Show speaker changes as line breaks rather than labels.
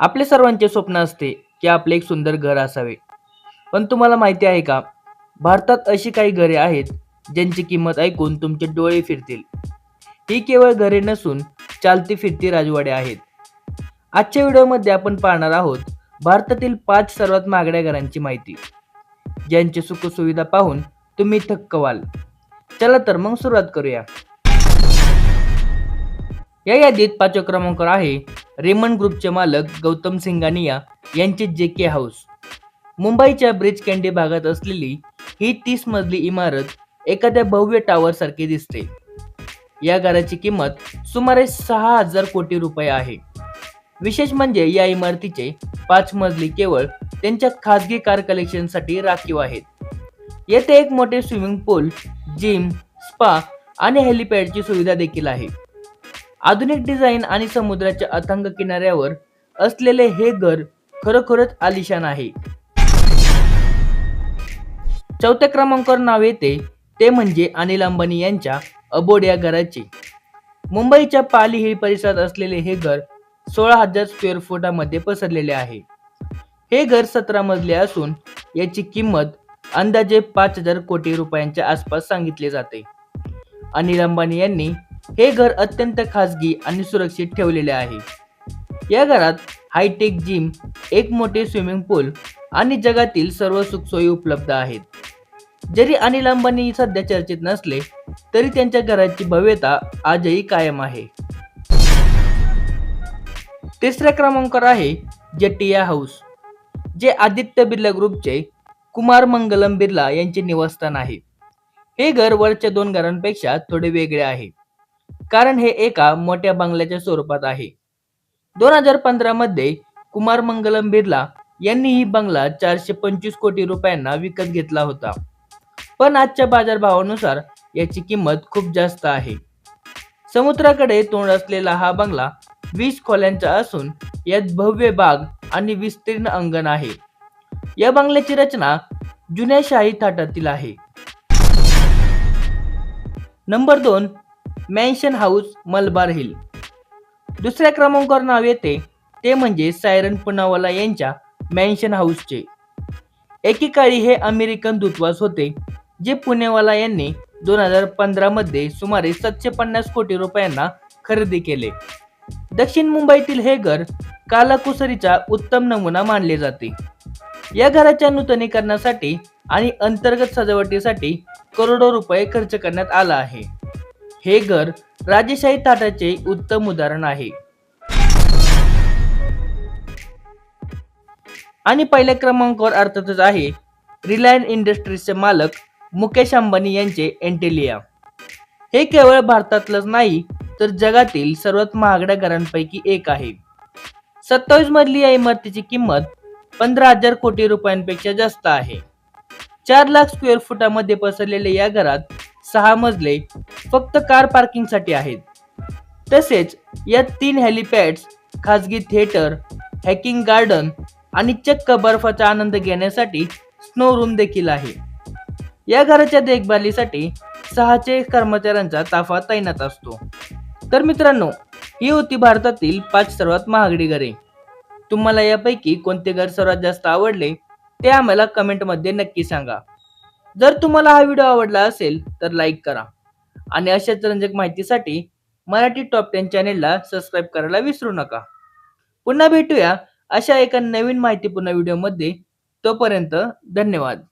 आपले सर्वांचे स्वप्न असते की आपले एक सुंदर घर असावे. पण तुम्हाला माहिती आहे का? भारतात अशी काही घरे आहेत ज्यांची किंमत ऐकून तुमचे डोळे फिरतील. ही केवळ घरे नसून चालती फिरती राजवाडे आहेत. आजच्या व्हिडिओमध्ये आपण पाहणार आहोत भारतातील पाच सर्वात महागड्या घरांची माहिती. ज्यांची सुखसुविधा पाहून तुम्ही थक्क व्हाल. चला तर मग सुरुवात करूया. या यादीत पाचव्या क्रमांकावर आहे रेमंड ग्रुपचे मालक गौतम सिंगानिया यांचे जे के हाऊस. मुंबईच्या ब्रिज कँडी भागात असलेली ही तीस मजली इमारत एखाद्या भव्य टावर सारखी दिसते. या घराची किंमत सुमारे सहा हजार कोटी रुपये आहे. विशेष म्हणजे या इमारतीचे पाच मजली केवळ त्यांच्या खासगी कार कलेक्शनसाठी राखीव आहेत. येथे एक मोठे स्विमिंग पूल जिम स्पा आणि हेलिपॅडची सुविधा देखील आहे. आधुनिक डिझाईन आणि समुद्राच्या अथांग किनाऱ्यावर असलेले हे घर खरोखरच आलिशान आहे. चौथ्या क्रमांकावर नाव येते ते म्हणजे अनिल अंबानी यांच्या अबोड या घराचे. मुंबईच्या पाली हिल परिसरात असलेले हे घर सोळा हजार स्क्वेअर फुटामध्ये पसरलेले आहे. हे घर सतरा मजले असून याची किंमत अंदाजे पाच हजार कोटी रुपयांच्या आसपास सांगितले जाते. अनिल अंबानी यांनी हे घर अत्यंत खाजगी आणि सुरक्षित ठेवलेले आहे. या घरात हायटेक जिम एक मोठे स्विमिंग पूल आणि जगातील सर्व सुखसोयी उपलब्ध आहेत. जरी अनिल अंबानी सध्या चर्चेत नसले तरी त्यांच्या घराची भव्यता आजही कायम आहे. तिसऱ्या क्रमांकावर आहे जटिया हाऊस जे आदित्य बिर्ला ग्रुपचे कुमार मंगलम बिर्ला यांचे निवासस्थान आहे. हे घर वरच्या दोन घरांपेक्षा थोडे वेगळे आहे. कारण हे एका मोठ्या बंगल्याच्या स्वरूपात आहे. दोन हजार पंधरा मध्ये कुमार मंगलम बिर्ला यांनी ही बंगला चारशे पंचवीस कोटी रुपयांना विकत घेतला होता. पण आजच्या बाजारभावानुसार याची किंमत खूप जास्त आहे. समुद्राकडे तोंड असलेला हा बंगला वीस खोल्यांचा असून यात भव्य बाग आणि विस्तीर्ण अंगण आहे. या बंगल्याची रचना जुन्या शाही थाटातील आहे. नंबर दोन मॅन्शन हाऊस मलबार हिल. दुसऱ्या क्रमांकावर नाव येते. ते म्हणजे सायरन पुनावाला यांच्या मॅन्शन हाऊसचे. एकेकाळी हे अमेरिकन दूतवास होते जे पुणेवाला यांनी दोन हजार पंधरामध्ये सुमारे सातशे पन्नास कोटी रुपयांना खरेदी केले. दक्षिण मुंबईतील हे घर कालाकुसरीचा उत्तम नमुना मानले जाते. या घराच्या नूतनीकरणासाठी आणि अंतर्गत सजावटीसाठी करोडो रुपये खर्च करण्यात आला आहे. हे घर राजेशाही ताटाचे उत्तम उदाहरण आहे. आणि पहिल्या क्रमांकावर अर्थातच आहे रिलायन्स इंडस्ट्रीजचे मालक मुकेश अंबानी यांचे एंटेलिया. हे केवळ भारतातलंच नाही तर जगातील सर्वात महागड्या घरांपैकी एक आहे. सत्तावीस मधली या इमारतीची किंमत पंधरा हजार कोटी रुपयांपेक्षा जास्त आहे. चार लाख स्क्वेअर फुटामध्ये पसरलेल्या या घरात सहा मजले फक्त कार पार्किंगसाठी आहेत. तसेच यात तीन हेलिपॅड्स खाजगी थिएटर हॅकिंग गार्डन आणि चक्क बर्फाचा आनंद घेण्यासाठी स्नो रूम देखील आहे. या घराच्या देखभालीसाठी सहाचे कर्मचाऱ्यांचा ताफा तैनात असतो. तर मित्रांनो ही होती भारतातील पाच सर्वात महागडी घरे. तुम्हाला यापैकी कोणते घर सर्वात जास्त आवडले ते आम्हाला कमेंटमध्ये नक्की सांगा. जर तुम्हाला हा व्हिडिओ आवडला असेल तर लाईक करा. आणि अशाच रंजक माहितीसाठी मराठी टॉप टेन चॅनेलला सबस्क्राईब करायला विसरू नका. पुन्हा भेटूया अशा एका नवीन माहितीपूर्ण व्हिडिओमध्ये. तोपर्यंत धन्यवाद.